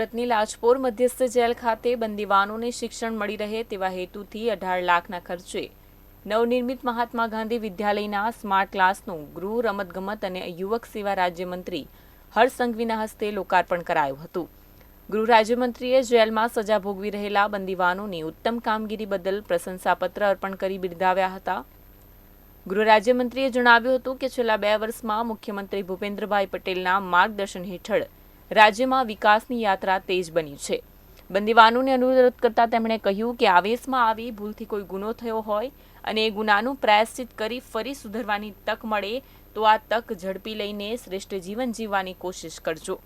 અમદાવાદની લાજપોર મધ્યસ્થ જેલ ખાતે બંદીવાનોને શિક્ષણ મળી રહે તેવા હેતુથી અઢાર લાખના ખર્ચે. નવનિર્મિત મહાત્મા ગાંધી વિદ્યાલયના સ્માર્ટ ક્લાસનું ગૃહ, રમતગમત અને યુવક સેવા રાજ્યમંત્રી હર્ષ સંઘવીના હસ્તે લોકાર્પણ કરાયું હતું. ગૃહ રાજ્યમંત્રીએ જેલમાં સજા ભોગવી રહેલા બંદીવાનોની ઉત્તમ કામગીરી બદલ પ્રશંસાપત્ર અર્પણ કરી બિરદાવ્યા હતા. ગૃહ રાજ્યમંત્રીએ જણાવ્યું હતું કે છેલ્લા બે વર્ષમાં મુખ્યમંત્રી ભૂપેન્દ્રભાઈ પટેલના માર્ગદર્શન હેઠળ રાજ્યમાં વિકાસની યાત્રા તેજ બની છે. બંદીવાનોને અનુરોધ કરતા તેમણે કહ્યું કે આવેશમાં આવી ભૂલથી કોઈ ગુનો થયો હોય અને એ ગુનાનું પ્રાયશ્ચિત કરી ફરી સુધરવાની તક મળે, તો આ તક ઝડપી લઈને શ્રેષ્ઠ જીવન જીવવાની કોશિશ કરજો.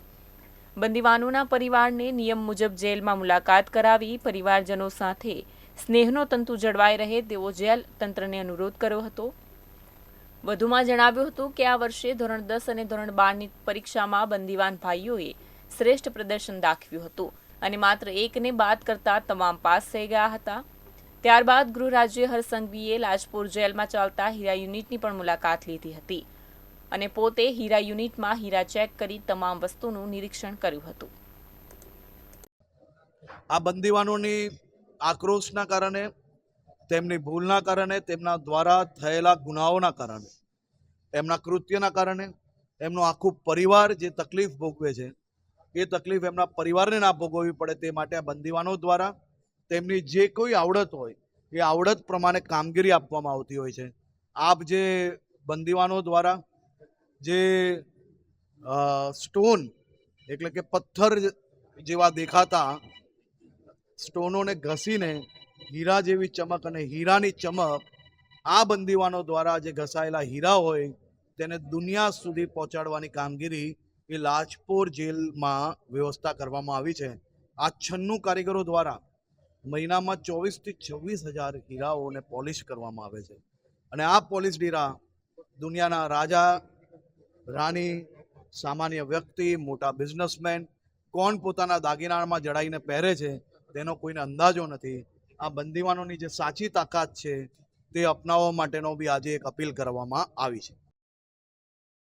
બંદીવાનોના પરિવારને નિયમ મુજબ જેલમાં મુલાકાત કરાવી પરિવારજનો સાથે સ્નેહનો તંતુ જળવાઈ રહે તેવો જેલ તંત્રને અનુરોધ કર્યો હતો. વધુમાં જણાવ્યું હતું કે આ વર્ષે ધોરણ દસ અને ધોરણ બારની પરીક્ષામાં બંદીવાન ભાઈઓએ શ્રેષ્ઠ પ્રદર્શન દાખવ્યું હતું અને માત્ર એકને બાદ કરતા તમામ પાસ થઈ ગયા હતા. ત્યારબાદ ગૃહ રાજ્ય હરસંઘવીએ લાજપુર જેલમાં ચાલતા હીરા યુનિટની પણ મુલાકાત લીધી હતી અને પોતે હીરા યુનિટમાં હીરા ચેક કરી તમામ વસ્તુનું નિરીક્ષણ કર્યું હતું. આ બંદીવાનોની આક્રોશના કારણે તેમની ભૂલના કારણે, તેમના દ્વારા થયેલા ગુનાઓના કારણે એમના કૃત્યના કારણે એમનું આખું પરિવાર જે તકલીફ ભોગવે છે, એ તકલીફ એમના પરિવારને ના ભોગવવી પડે તે માટે આ બંદીવાનો દ્વારા તેમની જે કોઈ આવડત હોય, એ આવડત પ્રમાણે કામગીરી આપવામાં આવતી હોય છે. આપ જે બંદીવાનો દ્વારા જે સ્ટોન એટલે કે પથ્થર જેવા દેખાતા સ્ટોનોને ઘસીને હીરા જેવી ચમક અને હીરાની ચમક આ બંદીવાનો દ્વારા જે ઘસાયેલા હીરા હોય તેને દુનિયા સુધી પહોંચાડવાની કામગીરી એ લાજપોર જેલમાં વ્યવસ્થા કરવામાં આવી છે. આ છન્નું કારીગરો દ્વારા મહિનામાં ચોવીસથી છવ્વીસ હજાર હીરાઓને પોલિશ કરવામાં આવે છે. અને આ પોલિશ હીરા દુનિયાના રાજા, રાણી, સામાન્ય વ્યક્તિ, મોટા બિઝનેસમેન કોણ પોતાના દાગીનામાં જડાઈને પહેરે છે તેનો કોઈને અંદાજો નથી. આ બંદીવાનોની જે સાચી તાકાત છે તે અપનાવવા માટેનો બી આજે એક અપીલ કરવામાં આવી છે.